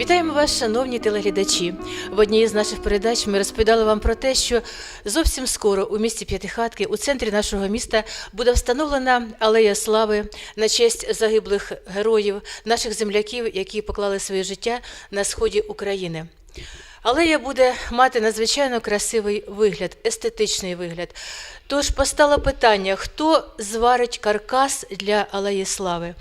Вітаємо вас, шановні телеглядачі. В одній із наших передач ми розповідали вам про те, що зовсім скоро у місті П'ятихатки, у центрі нашого міста, буде встановлена алея слави на честь загиблих героїв, наших земляків, які поклали своє життя на сході України. Алея буде мати надзвичайно красивий вигляд, естетичний вигляд. Тож постало питання, хто зварить каркас для алеї слави.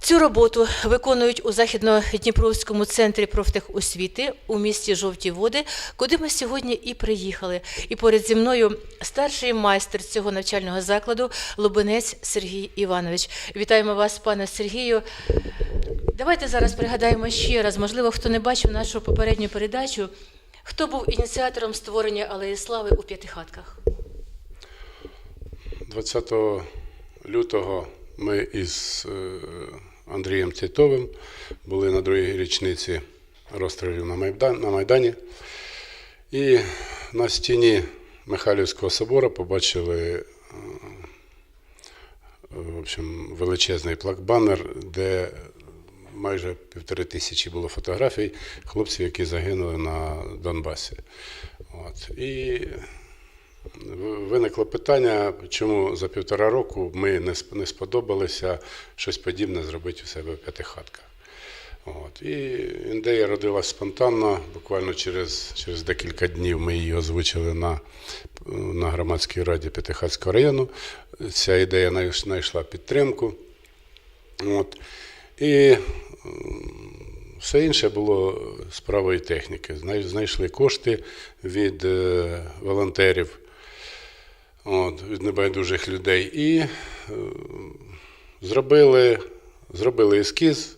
Цю роботу виконують у західно-дніпровському центрі профтехосвіти у місті Жовті Води, куди ми сьогодні і приїхали. І поряд зі мною старший майстер цього навчального закладу Лубенець Сергій Іванович. Вітаємо вас, пане Сергію. Давайте зараз пригадаємо ще раз, можливо, хто не бачив нашу попередню передачу, хто був ініціатором створення Алеї Слави у П'ятихатках. 20 лютого ми із е, Андрієм Титовим були на другій річниці розстрілів на Майдані. І на стіні Михайлівського собору побачили е, в общем, величезний плакбанер, де майже півтори тисячі було фотографій хлопців, які загинули на Донбасі. От. І Виникло питання, чому за півтора року ми не сп- сподобалися щось подібне зробити у себе в п'ятихатках. От. І ідея родилась спонтанно. Буквально через, через декілька днів ми її озвучили на, на громадській раді П'ятихатського району. Ця ідея знайшла підтримку. От. І все інше було справою техніки. Знайшли кошти від е, волонтерів, от, від небайдужих людей. І е, зробили, зробили ескіз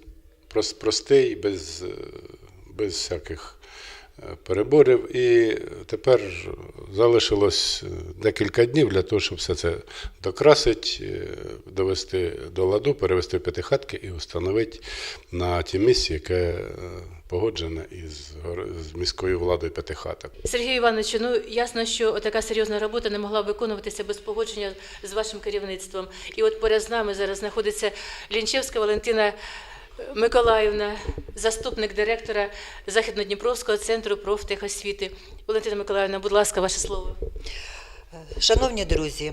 прост, простий, без, е, без всяких переборів. І тепер залишилось е, декілька днів для того, щоб все це докрасити, довести до ладу, перевести в п'ятихатки і встановити на тім місці, яке е, погоджене із, з міською владою п'ятихаток. Сергію Івановичу, ну ясно, що така серйозна робота не могла виконуватися без погодження з вашим керівництвом. І от поряд з нами зараз знаходиться Лінчевська Валентина Миколаївна, заступник директора Західнодніпровського центру профтехосвіти. Валентина Миколаївна, будь ласка, ваше слово. Шановні друзі,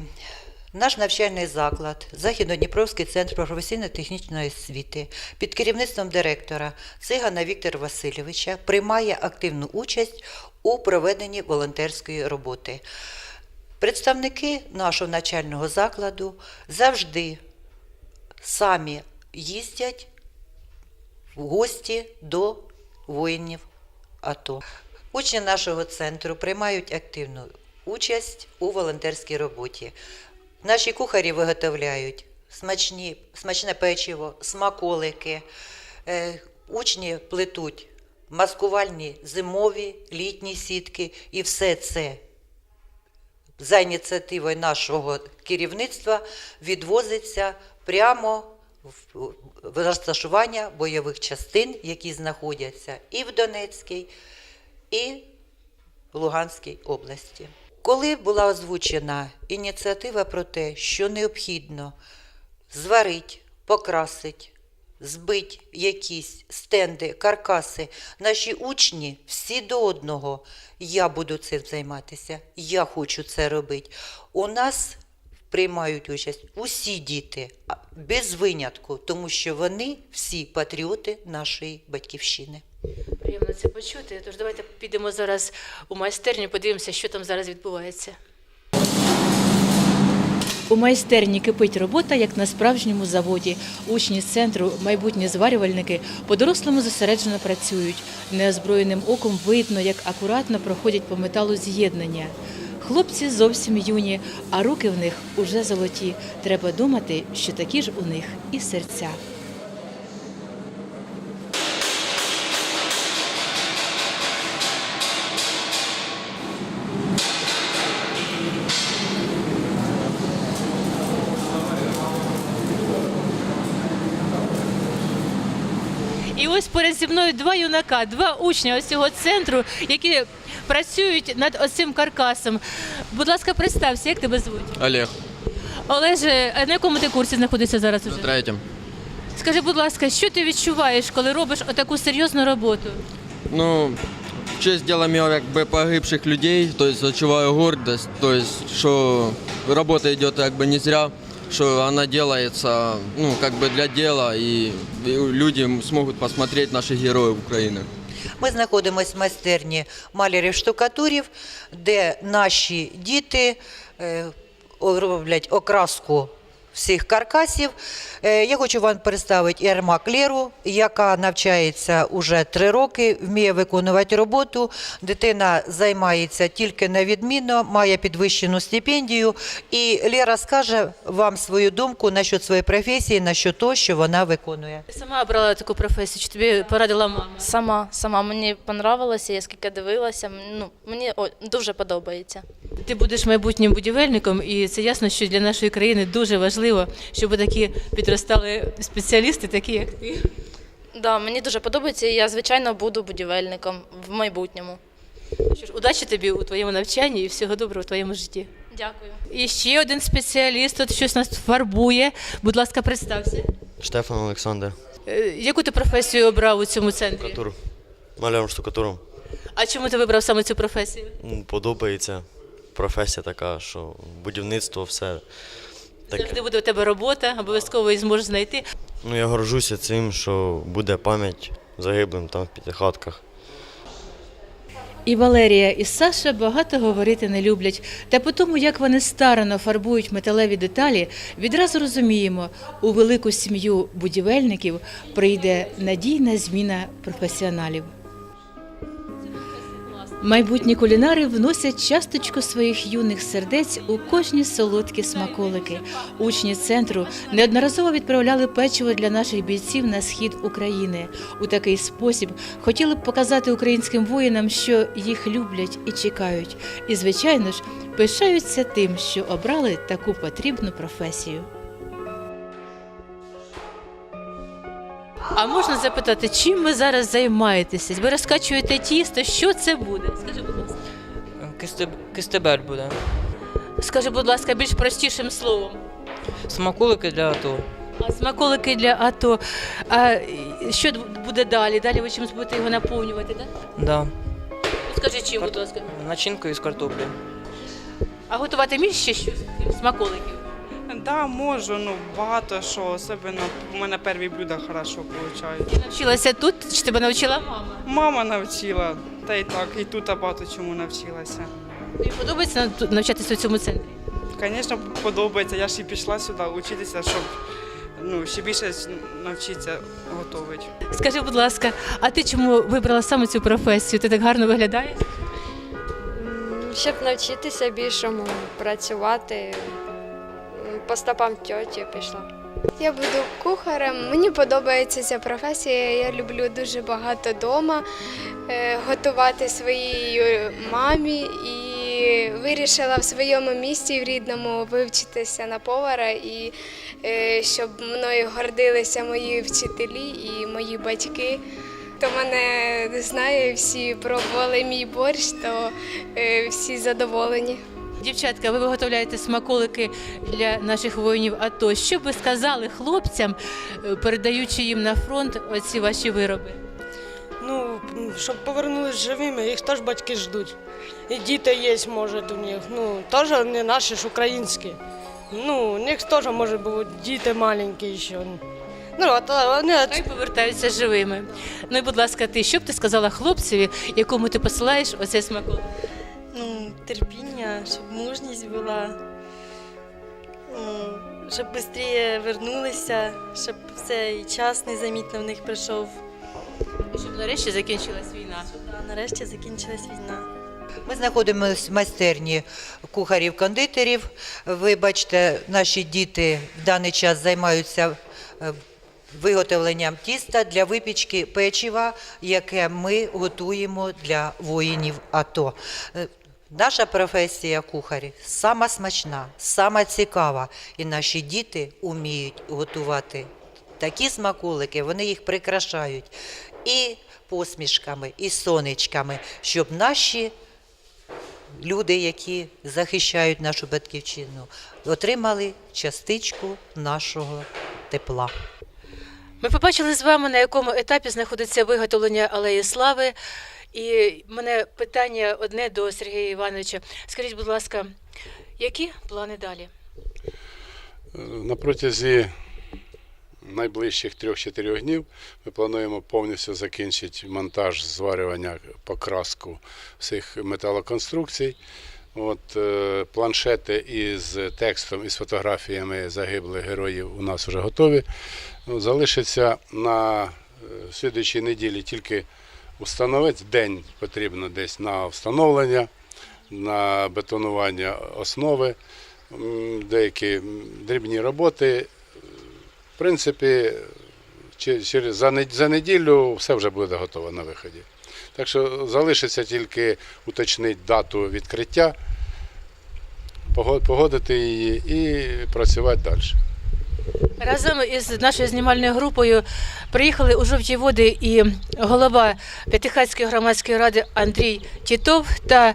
наш навчальний заклад, Західнодніпровський центр професійно-технічної освіти під керівництвом директора Цигана Віктора Васильовича приймає активну участь у проведенні волонтерської роботи. Представники нашого навчального закладу завжди самі їздять в гості до воїнів АТО. Учні нашого центру приймають активну участь у волонтерській роботі. Наші кухарі виготовляють смачні, смачне печиво, смаколики. Е, учні плетуть маскувальні зимові, літні сітки, і все це за ініціативою нашого керівництва відвозиться прямо розташування бойових частин, які знаходяться і в Донецькій, і в Луганській області. Коли була озвучена ініціатива про те, що необхідно зварити, покрасити, збити якісь стенди, каркаси, наші учні всі до одного. Я буду цим займатися, я хочу це робити. У нас приймають участь усі діти, без винятку, тому що вони всі патріоти нашої батьківщини. Приємно це почути. Тож давайте підемо зараз у майстерню, подивимося, що там зараз відбувається. У майстерні кипить робота, як на справжньому заводі. Учні з центру, майбутні зварювальники, по-дорослому зосереджено працюють. Неозброєним оком видно, як акуратно проходять по металу з'єднання. Хлопці зовсім юні, а руки в них уже золоті. Треба думати, що такі ж у них і серця. І ось поряд зі мною два юнака, два учня ось цього центру, які працюють над оцим каркасом. Будь ласка, представся, як тебе звуть? Олег, Олеже, а на якому ти курсі знаходишся зараз на уже? третьем. Скажи, будь ласка, що ти відчуваєш, коли робиш отаку серйозну роботу? Ну, в честь делом я якби погибших людей, то відчуваю гордость, то есть, що робота йде якби не зря, що вона делается, ну, как бы для дела, і люди зможуть посмотреть наших героев України. Ми знаходимося в майстерні малярів-штукатурів, де наші діти е, роблять окраску всіх каркасів. Е, Я хочу вам представити Ермак Леру, яка навчається уже три роки, вміє виконувати роботу. Дитина займається тільки на відмінно, має підвищену стипендію. І Лера скаже вам свою думку насчет своєї професії, насчет того, що вона виконує. Ти сама обрала таку професію, чи тобі порадила мама? Сама, сама мені понравилося, я скільки дивилася, ну, мені о, дуже подобається. Ти будеш майбутнім будівельником, і це ясно, що для нашої країни дуже важливо, щоб такі підростали спеціалісти, такі як ти. Да, мені дуже подобається, і я, звичайно, буду будівельником в майбутньому. Що ж, удачі тобі у твоєму навчанні і всього доброго у твоєму житті. Дякую. І ще один спеціаліст, тут щось нас фарбує. Будь ласка, представся. Штефан Олександр. Е, Яку ти професію обрав у цьому центрі? Штукатур. Маляром штукатуром. А чому ти вибрав саме цю професію? М, Подобається. Професія така, що будівництво, все. Завжди буде у тебе робота, обов'язково її зможеш знайти. Ну, я горжуся цим, що буде пам'ять загиблим там в п'ятихатках. І Валерія, і Саша багато говорити не люблять. Та по тому, як вони старано фарбують металеві деталі, відразу розуміємо, у велику сім'ю будівельників прийде надійна зміна професіоналів. Майбутні кулінари вносять часточку своїх юних сердець у кожні солодкі смаколики. Учні центру неодноразово відправляли печиво для наших бійців на схід України. У такий спосіб хотіли б показати українським воїнам, що їх люблять і чекають. І, звичайно ж, пишаються тим, що обрали таку потрібну професію. А можна запитати, чим ви зараз займаєтеся? Ви розкачуєте тісто, що це буде? Скажи, будь ласка. Кистеб... Кистебель буде. Скажи, будь ласка, більш простішим словом. Смаколики для АТО. А смаколики для АТО. А що буде далі? Далі ви чимось будете його наповнювати, так? Да. Скажи чим, будь ласка. Начинкою з картоплі. А готувати ще щось, крім смаколиків? Да, можу, ну багато що, особливо у мене перві блюда хорошо виходять. Ти навчилася тут, чи тебе навчила мама? Мама навчила, та й так, і тут багато чому навчилася. Тобі подобається нав- навчатися у цьому центрі? Звісно, подобається. Я ж і пішла сюди вчитися, щоб ну, ще більше навчитися готувати. Скажи, будь ласка, а ти чому вибрала саме цю професію? Ти так гарно виглядаєш? Щоб навчитися більшому працювати, по стопам тьоті пішла. Я буду кухарем. Мені подобається ця професія. Я люблю дуже багато вдома готувати своїй мамі і вирішила в своєму місті в рідному вивчитися на повара і е, щоб мною гордилися мої вчителі і мої батьки. Хто мене знає, всі пробували мій борщ, то е, всі задоволені. Дівчатка, ви виготовляєте смаколики для наших воїнів АТО. Що б ви сказали хлопцям, е, передаючи їм на фронт оці ваші вироби? Ну, щоб повернулись живими, їх теж батьки ждуть. І діти є, може, у них. Ну, теж не наші ж українські. Ну, у них теж може бути діти маленькі ще. Ну, а вони Хай повертаються живими. Ну і, будь ласка, ти що б ти сказала хлопцеві, якому ти посилаєш оцей смаколик? Ну, терпіння, щоб мужність була, щоб швидше вернулися, щоб цей час незамітно в них прийшов. І щоб нарешті закінчилась війна. Нарешті закінчилась війна. Ми знаходимося в майстерні кухарів-кондитерів. Ви бачите, наші діти в даний час займаються е, виготовленням тіста для випічки печива, яке ми готуємо для воїнів АТО. Наша професія кухарі сама смачна, сама цікава, і наші діти вміють готувати такі смаколики, вони їх прикрашають і посмішками, і сонечками, щоб наші люди, які захищають нашу батьківщину, отримали частичку нашого тепла. Ми побачили з вами, на якому етапі знаходиться виготовлення алеї слави. І мене питання одне до Сергія Івановича. Скажіть, будь ласка, які плани далі? На протязі найближчих 3-4 днів ми плануємо повністю закінчити монтаж, зварювання, покраску всіх металоконструкцій. От, е, планшети із текстом і з фотографіями загиблих героїв у нас вже готові. Ну, залишиться на е, слідуючій неділі тільки установити. День потрібно десь на встановлення, на бетонування основи, деякі дрібні роботи. В принципі, через за за неділю все вже буде готово на виході. Так що залишиться тільки уточнити дату відкриття, погодити її і працювати далі. Разом із нашою знімальною групою приїхали у жовті води і голова П'ятихатської громадської ради Андрій Тітов та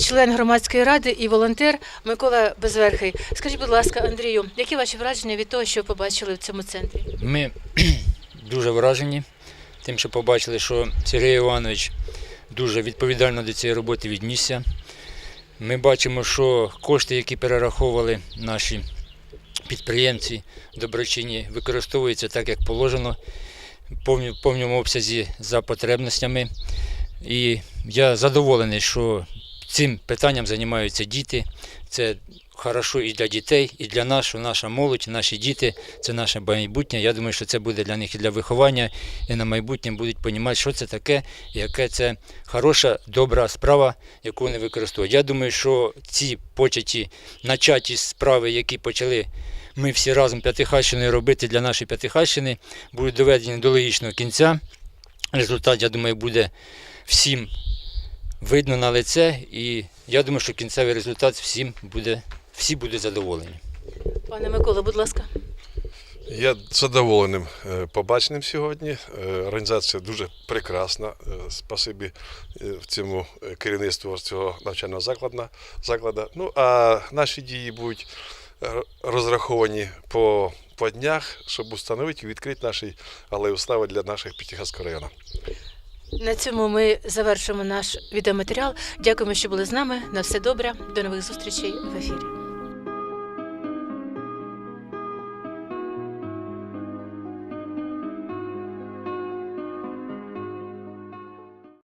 член громадської ради і волонтер Микола Безверхий. Скажіть, будь ласка, Андрію, які ваші враження від того, що побачили в цьому центрі? Ми дуже вражені тим, що побачили, що Сергій Іванович дуже відповідально до цієї роботи віднісся. Ми бачимо, що кошти, які перераховували наші підприємці доброчинні, використовуються так, як положено, в повному обсязі за потребностями. І я задоволений, що цим питанням займаються діти. Це хорошо і для дітей, і для нас, що наша молодь, наші діти це наше майбутнє. Я думаю, що це буде для них і для виховання, і на майбутнє будуть розуміти, що це таке, яке це хороша, добра справа, яку вони використовують. Я думаю, що ці початі, начаті справи, які почали ми всі разом П'ятихащиною робити для нашої П'ятихащини, будуть доведені до логічного кінця. Результат, я думаю, буде всім видно на лице, і я думаю, що кінцевий результат всім буде, всі будуть задоволені. Пане Микола, будь ласка. Я задоволеним е, побаченим сьогодні. Е, Організація дуже прекрасна. Е, Спасибі в цьому керівництву цього навчального закладу. закладу. Ну а наші дії будуть розраховані по, по днях, щоб установити і відкрити наші алею слави для наших П'ятихатського району. На цьому ми завершимо наш відеоматеріал. Дякуємо, що були з нами. На все добре. До нових зустрічей в ефірі.